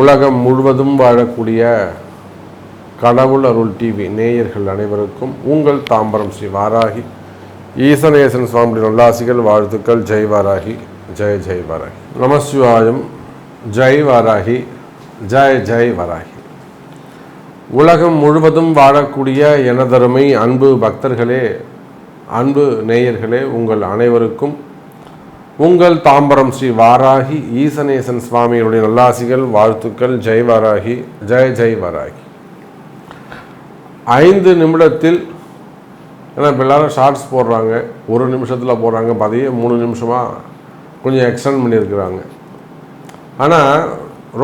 உலகம் முழுவதும் வாழக்கூடிய கடவுள் அருள் டிவி நேயர்கள் அனைவருக்கும் உங்கள் தாம்பரம் ஸ்ரீ வாராகி. ஈசனேசன் சுவாமி நல்லாசிகள் வாழ்த்துக்கள் ஜெய் வாராகி ஜெய் ஜெய் வாராகி. நமசிவாயம் ஜெய் வாராகி ஜெய் ஜெய் வாராகி. உலகம் முழுவதும் வாழக்கூடிய எனதருமை அன்பு பக்தர்களே அன்பு நேயர்களே உங்கள் அனைவருக்கும் உங்கள் தாம்பரம் ஸ்ரீ வாராகி ஈசனேசன் சுவாமியுடைய நல்லாசிகள் வாழ்த்துக்கள் ஜெய் வாராகி ஜெய ஜெய் வாராகி. ஐந்து நிமிடத்தில் ஏன்னா இப்போ எல்லாரும் ஷார்ட்ஸ் போடுறாங்க ஒரு நிமிஷத்தில் போடுறாங்க பதியே மூணு நிமிஷமாக கொஞ்சம் எக்ஸ்டெண்ட் பண்ணியிருக்கிறாங்க. ஆனால்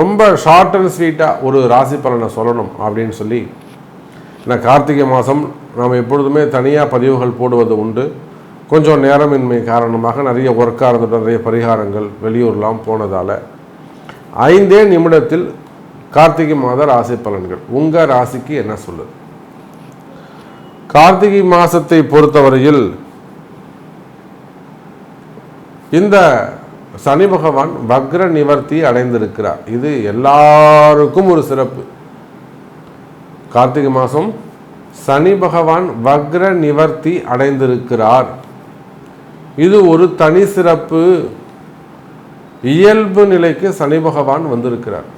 ரொம்ப ஷார்ட் அண்ட் ஸ்வீட்டாக ஒரு ராசி பலனை சொல்லணும் அப்படின்னு சொல்லி ஏன்னா கார்த்திகை மாதம் நாம் எப்பொழுதுமே தனியாக பதிவுகள் போடுவது உண்டு. கொஞ்சம் நேரமின்மை காரணமாக நிறைய ஒர்க்காக இருந்துட்டு நிறைய பரிகாரங்கள் வெளியூர்லாம் போனதால் ஐந்தே நிமிடத்தில் கார்த்திகை மாத ராசி பலன்கள். உங்கள் ராசிக்கு என்ன சொல்லுது? கார்த்திகை மாதத்தை பொறுத்தவரையில் இந்த சனி பகவான் வக்ர நிவர்த்தி அடைந்திருக்கிறார். இது எல்லாருக்கும் ஒரு சிறப்பு. கார்த்திகை மாதம் சனி பகவான் வக்ர நிவர்த்தி அடைந்திருக்கிறார். இது ஒரு தனி சிறப்பு. இயல்பு நிலைக்கு சனி பகவான் வந்திருக்கிறார்.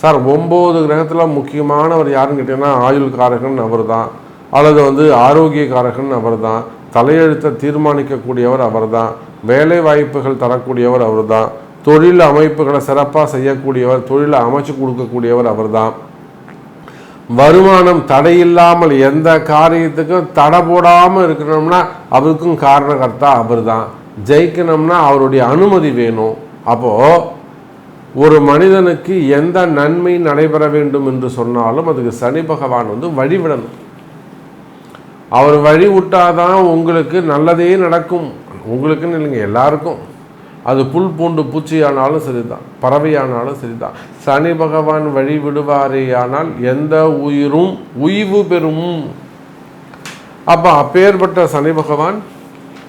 சார் ஒம்பது கிரகத்தில் முக்கியமானவர் யாருன்னு கேட்டிங்கன்னா ஆயுள் காரகன் அவர் தான் அல்லது வந்து ஆரோக்கிய காரகன் அவர் தான் தலையெழுத்தை தீர்மானிக்கக்கூடியவர் அவர் தான் வேலை வாய்ப்புகள் தரக்கூடியவர் அவர் தான் தொழில் அமைப்புகளை சிறப்பாக செய்யக்கூடியவர் தொழிலை அமைச்சு கொடுக்கக்கூடியவர் அவர் தான் வருமானம் தடையில்லாமல் எந்த காரியத்துக்கும் தடை போடாமல் இருக்கணும்னா அவருக்கும் காரணகர்த்தா அவர் தான் ஜெயிக்கணும்னா அவருடைய அனுமதி வேணும். அப்போது ஒரு மனிதனுக்கு எந்த நன்மை நடைபெற வேண்டும் என்று சொன்னாலும் அதுக்கு சனி பகவான் வந்து வழிவிடணும் அவர் வழி விட்டாதான் உங்களுக்கு நல்லதே நடக்கும். உங்களுக்குன்னு இல்லைங்க எல்லாருக்கும். அது புல் பூண்டு பூச்சியானாலும் சரிதான் பறவையானாலும் சரிதான். சனி பகவான் வழி விடுவாரேயானால் எந்த உயிரும் உய்வு பெறும். அப்போ அப்பேற்பட்ட சனி பகவான்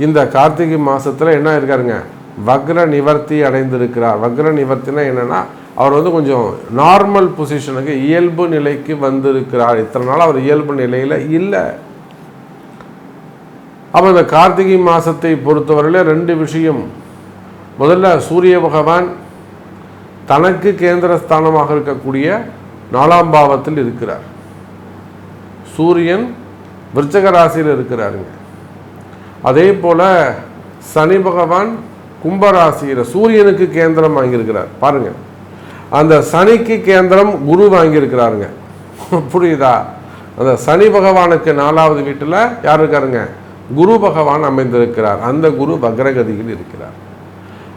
இந்த கார்த்திகை மாதத்தில் என்ன இருக்காருங்க வக்ர நிவர்த்தி அடைந்திருக்கிறார். வக்ர நிவர்த்தினா என்னென்னா அவர் வந்து கொஞ்சம் நார்மல் பொசிஷனுக்கு இயல்பு நிலைக்கு வந்திருக்கிறார். இத்தனை நாள் அவர் இயல்பு நிலையில் இல்லை. அப்போ இந்த கார்த்திகை மாதத்தை பொறுத்தவரையில் ரெண்டு விஷயம். முதல்ல சூரிய பகவான் தனக்கு கேந்திர ஸ்தானமாக இருக்கக்கூடிய நாலாம் பாவத்தில் இருக்கிறார். சூரியன் விருச்சக ராசியில் இருக்கிறாருங்க. அதே போல் சனி பகவான் கும்பராசியில் சூரியனுக்கு கேந்திரம் வாங்கியிருக்கிறார். பாருங்க. அந்த சனிக்கு கேந்திரம் குரு வாங்கியிருக்கிறாருங்க. புரியுதா? அந்த சனி பகவானுக்கு நாலாவது வீட்டில் யார் இருக்காருங்க? குரு பகவான் அமைந்திருக்கிறார். அந்த குரு வக்ரகதியில் இருக்கிறார்.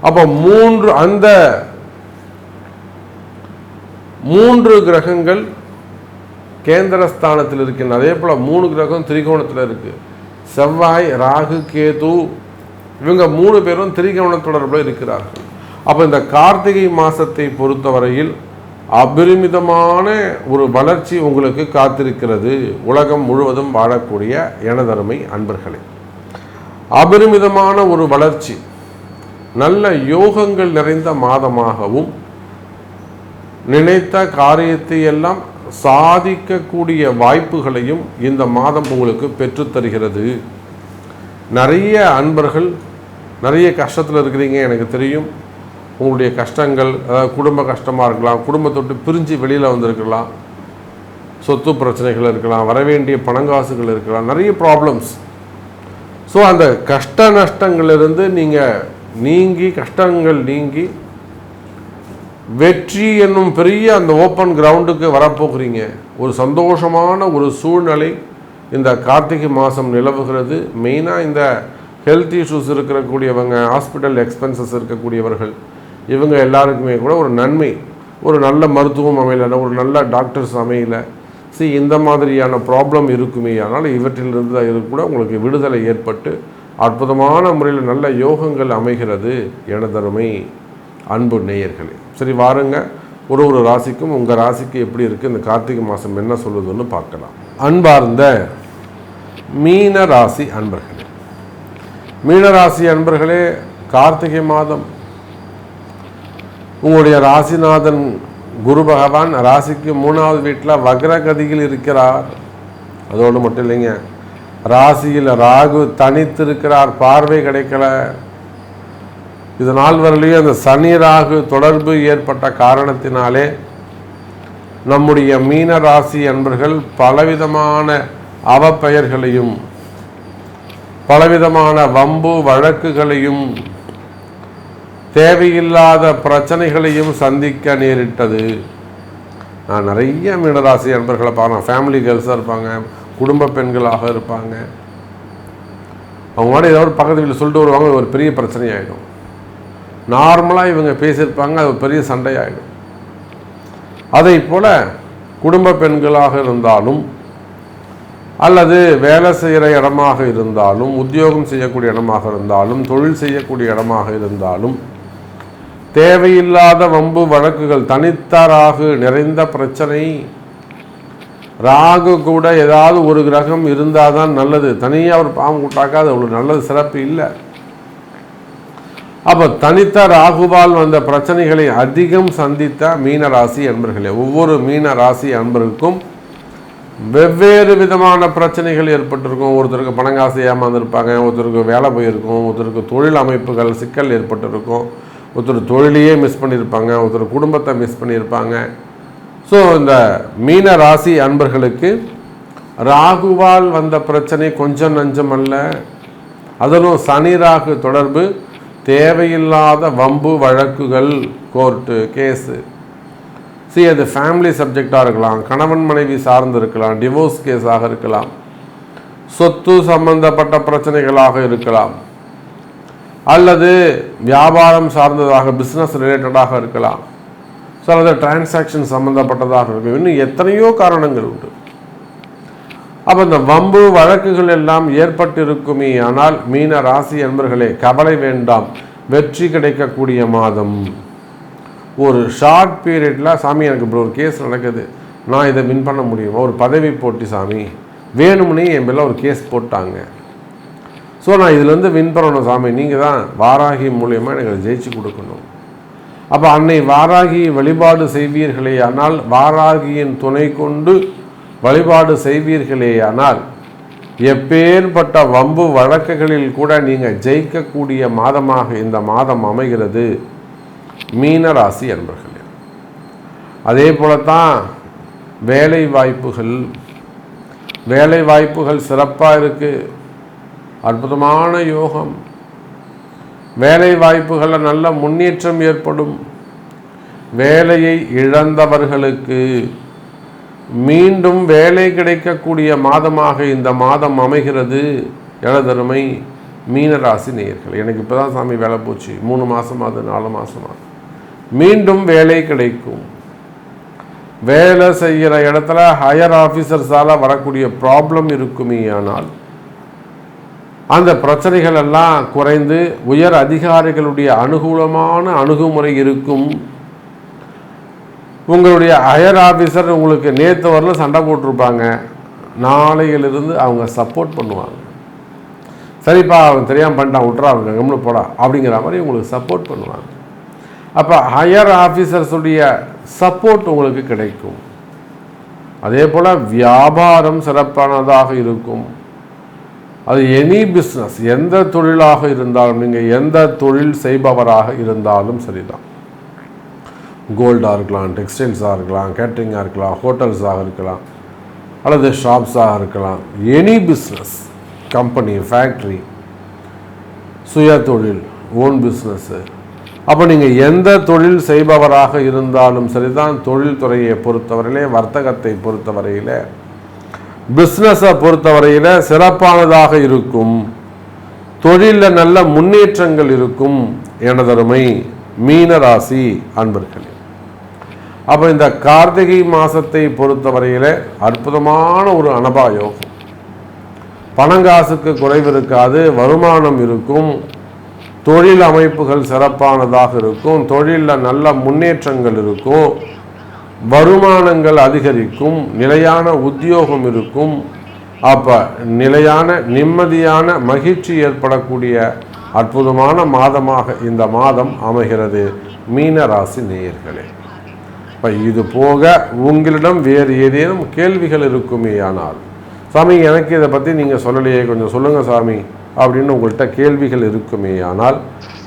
அப்போ மூன்று அந்த மூன்று கிரகங்கள் கேந்திரஸ்தானத்தில் இருக்கின்ற அதே போல் மூணு கிரகம் திரிகோணத்தில் இருக்கு. செவ்வாய் ராகு கேது இவங்க மூணு பேரும் திரிகோண தொடர்பில் இருக்கிறார்கள். அப்போ இந்த கார்த்திகை மாதத்தை பொறுத்தவரையில் அபரிமிதமான ஒரு வளர்ச்சி உங்களுக்கு காத்திருக்கிறது. உலகம் முழுவதும் வாழக்கூடிய எனதருமை அன்பர்களே. அபரிமிதமான ஒரு வளர்ச்சி. நல்ல யோகங்கள் நிறைந்த மாதமாகவும் நினைத்த காரியத்தை எல்லாம் சாதிக்கக்கூடிய வாய்ப்புகளையும் இந்த மாதம் உங்களுக்கு பெற்றுத்தருகிறது நிறைய அன்பர்கள் நிறைய கஷ்டத்தில் இருக்கிறீங்க எனக்கு தெரியும். உங்களுடைய கஷ்டங்கள் அதாவது குடும்ப கஷ்டமாக இருக்கலாம் குடும்பத்தொட்டு பிரிஞ்சு வெளியில் வந்திருக்கலாம். சொத்து பிரச்சனைகள் இருக்கலாம் வரவேண்டிய பணங்காசுகள் இருக்கலாம் நிறைய ப்ராப்ளம்ஸ் ஸோ அந்த கஷ்ட நஷ்டங்கள்லேருந்து நீங்கள் நீங்கி கஷ்டங்கள் நீங்கி வெற்றி என்னும் பெரிய அந்த ஓப்பன் கிரவுண்டுக்கு வரப்போகிறீங்க. ஒரு சந்தோஷமான ஒரு சூழ்நிலை இந்த கார்த்திகை மாதம் நிலவுகிறது. மெயினாக இந்த ஹெல்த் இஷ்யூஸ் இருக்கக்கூடியவங்க ஹாஸ்பிட்டல் எக்ஸ்பென்சஸ் இருக்கக்கூடியவர்கள் இவங்க எல்லாருக்குமே கூட ஒரு நன்மை. ஒரு நல்ல மருத்துவம் அமையல ஒரு நல்ல டாக்டர்ஸ் அமையல. சி இந்த மாதிரியான ப்ராப்ளம் இருக்குமே. ஆனால் இவற்றிலிருந்து இது கூட உங்களுக்கு விடுதலை ஏற்பட்டு அற்புதமான முறையில் நல்ல யோகங்கள் அமைகிறது எனதருமை அன்பு நேயர்களே. சரி வாருங்க. ஒரு ஒரு ராசிக்கும் உங்கள் ராசிக்கு எப்படி இருக்குது இந்த கார்த்திகை மாதம் என்ன சொல்லுதுன்னு பார்க்கலாம். அன்பார்ந்த மீன ராசி அன்பர்களே. மீனராசி அன்பர்களே கார்த்திகை மாதம். உங்களுடைய ராசிநாதன் குரு பகவான் ராசிக்கு மூணாவது வீட்டில் வக்ரகதியில் இருக்கிறார். அதோடு மட்டும் இல்லைங்க ராசியில் ராகு தனித்திருக்கிறார் பார்வை கிடைக்கல. இது நாள் வரலையும் அந்த சனி ராகு தொடர்பு ஏற்பட்ட காரணத்தினாலே நம்முடைய மீன ராசி அன்பர்கள் பலவிதமான அவப்பெயர்களையும் பலவிதமான வம்பு வழக்குகளையும் தேவையில்லாத பிரச்சனைகளையும் சந்திக்க நேரிட்டது. நான் நிறைய மீனராசி அன்பர்களை பார்க்குறேன். ஃபேமிலி கேர்ள்ஸாக இருப்பாங்க. குடும்ப பெண்களாக இருப்பாங்க. அவங்களோட ஏதாவது பக்கத்து வீட்டில் சொல்லிட்டு வருவாங்க ஒரு பெரிய பிரச்சனையாயிடும். நார்மலாக இவங்க பேசியிருப்பாங்க அது ஒரு பெரிய சண்டையாயிடும். அதை போல் குடும்ப பெண்களாக இருந்தாலும் அல்லது வேலை செய்கிற இடமாக இருந்தாலும் உத்தியோகம் செய்யக்கூடிய இடமாக இருந்தாலும் தொழில் செய்யக்கூடிய இடமாக இருந்தாலும் தேவையில்லாத வம்பு வழக்குகள் தனித்தராக நிறைந்த பிரச்சனை ராகு கூட ஏதாவது ஒரு கிரகம் இருந்தால் தான் நல்லது. தனியாக ஒரு பாம்பு கூட்டாக்கா அது அவ்வளோ நல்லது சிறப்பு இல்லை. அப்போ தனித்த ராகுவால் வந்த பிரச்சனைகளை அதிகம் சந்தித்த மீன ராசி அன்பர்களே ஒவ்வொரு மீன ராசி அன்பர்களுக்கும் வெவ்வேறு விதமான பிரச்சனைகள் ஏற்பட்டிருக்கும். ஒருத்தருக்கு பணங்காசு ஏமாந்துருப்பாங்க ஒருத்தருக்கு வேலை போயிருக்கும் ஒருத்தருக்கு தொழில் அமைப்புகள் சிக்கல் ஏற்பட்டிருக்கும். ஒருத்தர் தொழிலையே மிஸ் பண்ணியிருப்பாங்க ஒருத்தர் குடும்பத்தை மிஸ் பண்ணியிருப்பாங்க ஸோ இந்த மீன ராசி அன்பர்களுக்கு ராகுவால் வந்த பிரச்சனை கொஞ்சம் நஞ்சம் அல்ல. அதனும் சனி ராகு தொடர்பு தேவையில்லாத வம்பு வழக்குகள் கோர்ட்டு கேஸு. சி அது ஃபேமிலி சப்ஜெக்டாக இருக்கலாம் கணவன் மனைவி சார்ந்து இருக்கலாம் டிவோர்ஸ் கேஸாக இருக்கலாம். சொத்து சம்பந்தப்பட்ட பிரச்சனைகளாக இருக்கலாம். அல்லது வியாபாரம் சார்ந்ததாக பிஸ்னஸ் ரிலேட்டடாக இருக்கலாம். ஸோ அல்லது டிரான்சாக்ஷன் சம்மந்தப்பட்டதாக இருக்கும் இன்னும் எத்தனையோ காரணங்கள் உண்டு. அப்போ இந்த வம்பு வழக்குகள் எல்லாம் ஏற்பட்டிருக்குமே. ஆனால் மீன ராசி என்பர்களே கவலை வேண்டாம். வெற்றி கிடைக்கக்கூடிய மாதம். ஒரு ஷார்ட் பீரியடில் சாமி எனக்கு இப்படி ஒரு கேஸ் நடக்குது. நான் இதை வின் பண்ண முடியுமா? ஒரு பதவி போட்டி சாமி. வேணும்னே என் மேலே ஒரு கேஸ் போட்டாங்க. ஸோ நான் இதுலேருந்து வின் பண்ணணும் சாமி. நீங்கள் தான் வாராகி மூலியமாக எனக்கு ஜெயிச்சு கொடுக்கணும். அப்போ அன்னை வாராகி வழிபாடு செய்வீர்களே ஆனால் வாராகியின் துணை கொண்டு வழிபாடு செய்வீர்களே ஆனால் எப்பேற்பட்ட வம்பு வழக்குகளில் கூட நீங்கள் ஜெயிக்கக்கூடிய மாதமாக இந்த மாதம் அமைகிறது மீன ராசி அன்பர்களே. அதே போலத்தான் வேலை வாய்ப்புகள் வேலை வாய்ப்புகள் சிறப்பாக இருக்குது அற்புதமான யோகம். வேலை வாய்ப்புகளில் நல்ல முன்னேற்றம் ஏற்படும். வேலையை இழந்தவர்களுக்கு மீண்டும் வேலை கிடைக்கக்கூடிய மாதமாக இந்த மாதம் அமைகிறது. எனதருமை மீனராசி நேயர்கள் எனக்கு இப்போ தான் சாமி வேலை போச்சு. மூணு மாதமாவது நாலு மாதமாகுது மீண்டும் வேலை கிடைக்கும். வேலை செய்கிற இடத்துல ஹையர் ஆஃபீஸர்ஸால் வரக்கூடிய ப்ராப்ளம் இருக்குமே ஆனால் அந்த பிரச்சனைகள் எல்லாம் குறைந்து உயர் அதிகாரிகளுடைய அனுகூலமான அணுகுமுறை இருக்கும். உங்களுடைய ஹையர் ஆஃபீஸர் உங்களுக்கு நேற்று வரல சண்டை போட்டிருப்பாங்க. நாளையிலிருந்து அவங்க சப்போர்ட் பண்ணுவாங்க. சரிப்பா அவன் தெரியாமல் பண்ணிட்டான் விட்றா அவங்க கம்னு போடா அப்படிங்கிற மாதிரி உங்களுக்கு சப்போர்ட் பண்ணுவாங்க. அப்போ ஹையர் ஆஃபீஸர்ஸுடைய சப்போர்ட் உங்களுக்கு கிடைக்கும். அதே போல் வியாபாரம் சிறப்பானதாக இருக்கும். அது எனி பிஸ்னஸ் எந்த தொழிலாக இருந்தாலும் நீங்கள் எந்த தொழில் செய்பவராக இருந்தாலும் சரிதான். கோல்டாக இருக்கலாம் டெக்ஸ்டைல்ஸாக இருக்கலாம் கேட்ரிங்காக இருக்கலாம் ஹோட்டல்ஸாக இருக்கலாம் அல்லது ஷாப்ஸாக இருக்கலாம். எனி பிஸ்னஸ் கம்பெனி ஃபேக்ட்ரி சுய தொழில் ஓன் பிஸ்னஸ்ஸு அப்போ நீங்கள் எந்த தொழில் செய்பவராக இருந்தாலும் சரிதான் தொழில் துறையை பொறுத்தவரையிலே வர்த்தகத்தை பொறுத்தவரையிலே பிஸ்னஸை பொறுத்தவரையில் சிறப்பானதாக இருக்கும். தொழிலில் நல்ல முன்னேற்றங்கள் இருக்கும் எனதருமை மீனராசி அன்பர்களே. அப்போ இந்த கார்த்திகை மாதத்தை பொறுத்தவரையில் அற்புதமான ஒரு அனபாயோகம். பணங்காசுக்கு குறைவு இருக்காது வருமானம் இருக்கும் தொழில் அமைப்புகள் சிறப்பானதாக இருக்கும் தொழிலில் நல்ல முன்னேற்றங்கள் இருக்கும் வருமானங்கள் அதிகரிக்கும் நிலையான உத்தியோகம் இருக்கும். அப்போ நிலையான நிம்மதியான மகிழ்ச்சி ஏற்படக்கூடிய அற்புதமான மாதமாக இந்த மாதம் அமைகிறது. மீன ராசி நேயர்களே. இப்போ இது போக உங்களிடம் வேறு ஏதேனும் கேள்விகள் இருக்குமேயானால் சாமி எனக்கு இதை பற்றி நீங்கள் சொல்லலையே கொஞ்சம் சொல்லுங்கள் சாமி அப்படின்னு உங்கள்கிட்ட கேள்விகள் இருக்குமேயானால்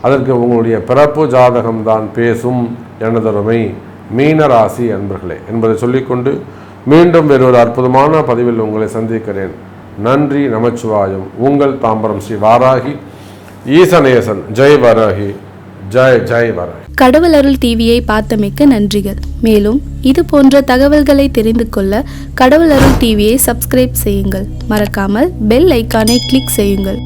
அதற்கு உங்களுடைய பிறப்பு ஜாதகம் தான் பேசும் எனதருமை. மீனராசி அன்பர்களே என்பதை சொல்லிக்கொண்டு மீண்டும் வேறொரு அற்புதமான பதிவில் உங்களை சந்திக்கிறேன். நன்றி நமச்சிவாயம். உங்கள் தாம்பரம் ஸ்ரீ வாராகி ஈசநேசன் ஜெய் வராகி ஜெய் ஜெய் வராகி. கடவுள் அருள் டிவியை பார்த்தமைக்க நன்றிகள். மேலும் இது போன்ற தகவல்களை தெரிந்து கொள்ள கடவுள் அருள் டிவியை சப்ஸ்கிரைப் செய்யுங்கள். மறக்காமல் பெல் ஐக்கானை கிளிக் செய்யுங்கள்.